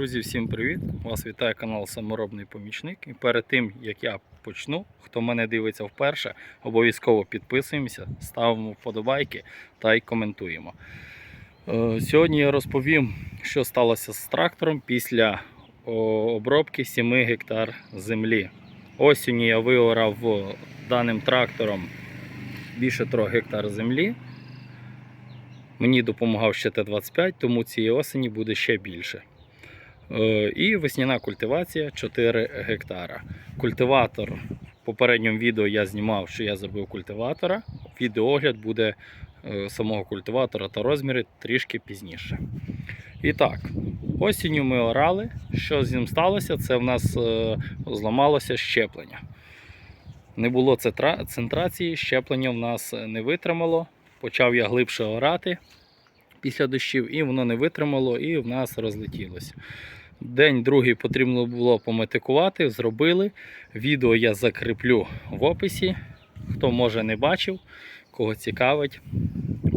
Друзі, всім привіт! Вас вітає канал Саморобний Помічник. І перед тим як я почну, хто мене дивиться вперше, обов'язково підписуємося, ставимо вподобайки та й коментуємо. Е, Сьогодні я розповім, що сталося з трактором після обробки 7 гектар землі. Осінню я виорав даним трактором більше 3 гектар землі. Мені допомагав ще Т-25, тому цієї осені буде ще більше. Е, І весняна культивація 4 гектара. Культиватор в попередньому відео я знімав, що я забив культиватора. Відеоогляд буде е, самого культиватора та розміри трішки пізніше. І так, осінню ми орали. Що з ним сталося? Це в нас е, зламалося щеплення. Не було центрації, щеплення в нас не витримало. Почав я глибше орати після дощів, і воно не витримало, і в нас розлетілося. День другий потрібно було пометикувати, зробили. Відео я закріплю в описі. Хто може не бачив, кого цікавить,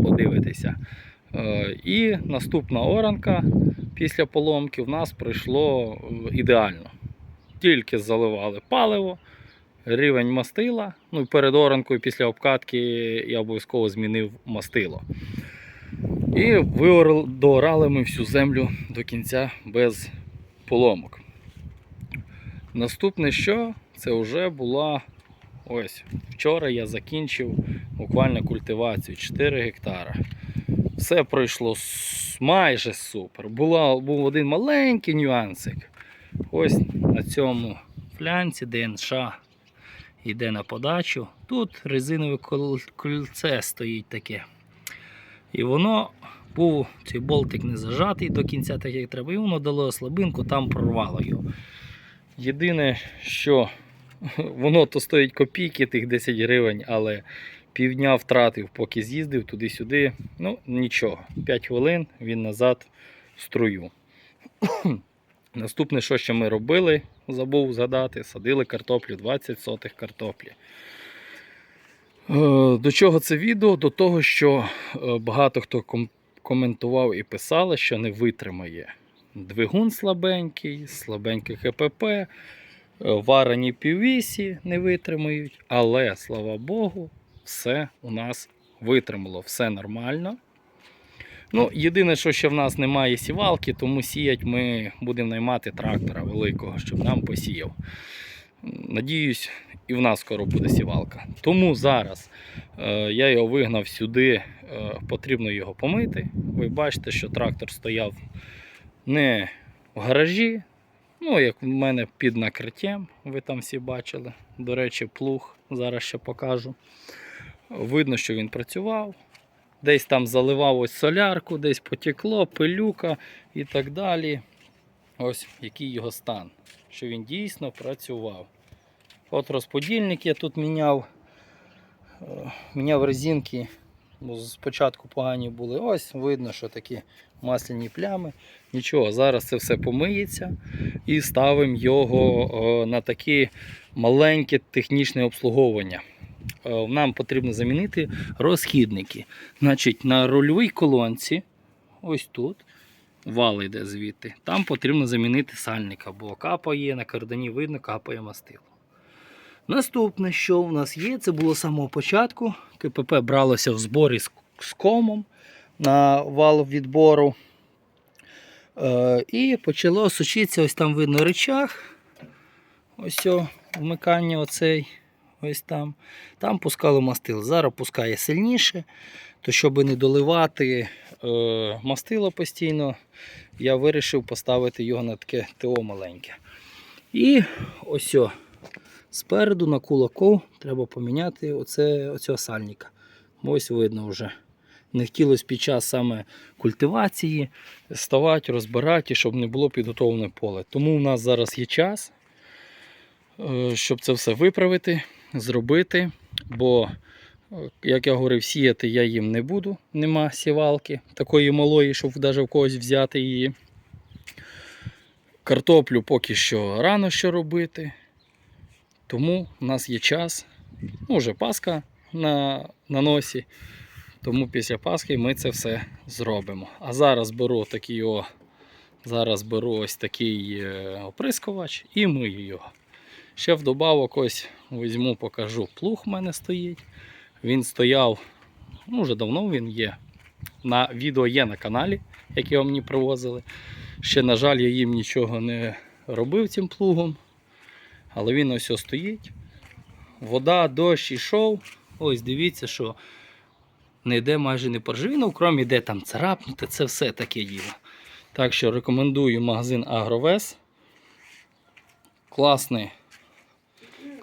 подивитися. Е, І наступна оранка після поломки в нас пройшло е, ідеально. Тільки заливали паливо, рівень мастила. Ну і перед оранкою після обкатки я обов'язково змінив мастило. І доорали ми всю землю до кінця без поломок. Наступне що? Це вже була ось вчора я закінчив буквально культивацію 4 гектара. Все пройшло майже супер. Була, був один маленький нюансик. Ось на цьому флянці ДНШ йде на подачу. Тут резинове кол- кольце стоїть таке. І воно був цей болтик не зажатий до кінця, так як треба, і воно дало слабинку, там прорвало його. Єдине, що воно то стоїть копійки, тих 10 гривень, але півдня втратив, поки з'їздив туди-сюди. Ну, нічого, 5 хвилин він назад в струю. Наступне, що ще ми робили, забув згадати, садили картоплю 20 сотих картоплі. Е, До чого це відео? До того, що е, багато хто коментував і писали, що не витримає. Двигун слабенький, слабеньке КПП, е, варені піввісі не витримають, але слава Богу, все у нас витримало, все нормально. Ну, єдине, що ще в нас немає сівалки, тому сіять ми будемо наймати трактора великого, щоб нам посіяв. Надіюсь, і в нас скоро буде сівалка. Тому зараз е, я його вигнав сюди, е, потрібно його помити. Ви бачите, що трактор стояв не в гаражі, ну, як в мене під накриттям, ви там всі бачили. До речі, плуг зараз ще покажу. Видно, що він працював. Десь там заливав ось солярку, десь потекло, пилюка і так далі. Ось який його стан. Що він дійсно працював. От розподільник я тут міняв. Е, Міняв резинки. бо Спочатку погані були. Ось видно, що такі масляні плями. Нічого, зараз це все помиється і ставимо його е, на таке маленьке технічне обслуговування. Е, Нам потрібно замінити розхідники. Значить, на рульовій колонці, ось тут, вал йде звідти, там потрібно замінити сальника, бо капає, на кардані видно, капає мастило. Наступне, що в нас є, це було з самого початку. КПП бралося в зборі з, комом на вал відбору. Е, і почало сучитися, ось там видно речах. Ось о, вмикання оцей. Ось там. Там пускало мастило. Зараз пускає сильніше. То щоб не доливати е, мастило постійно, я вирішив поставити його на таке ТО маленьке. І ось о, спереду на кулаку треба поміняти оце, оцього сальника. Ось видно вже. Не хотілося під час саме культивації ставати, розбирати, щоб не було підготовлене поле. Тому в нас зараз є час, е, щоб це все виправити, зробити. Бо, е, як я говорив, сіяти я їм не буду. Нема сівалки такої малої, щоб навіть в когось взяти її. Картоплю поки що рано що робити. Тому в нас є час. Ну, вже Пасха на, на носі. Тому після Пасхи ми це все зробимо. А зараз беру такий о Зараз беру ось такий е, оприскувач і мию його. Ще вдобавок ось візьму, покажу. Плуг в мене стоїть. Він стояв, ну вже давно він є. На відео є на каналі, яке мені привозили. Ще, на жаль, я їм нічого не робив цим плугом. Але він ось ось стоїть. Вода, дощ ішов. Ось дивіться, що не йде майже не поржавіна, окрім іде там царапнути, це все таке діло. Так що рекомендую магазин Агровес. Класне,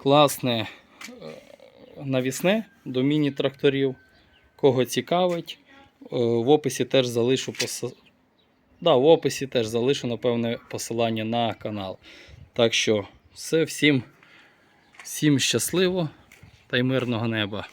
класне е, навісне до міні-тракторів. Кого цікавить, е, в описі теж залишу пос... да, в описі теж залишу, напевне, посилання на канал. Так що все, всім, всім щасливо та й мирного неба.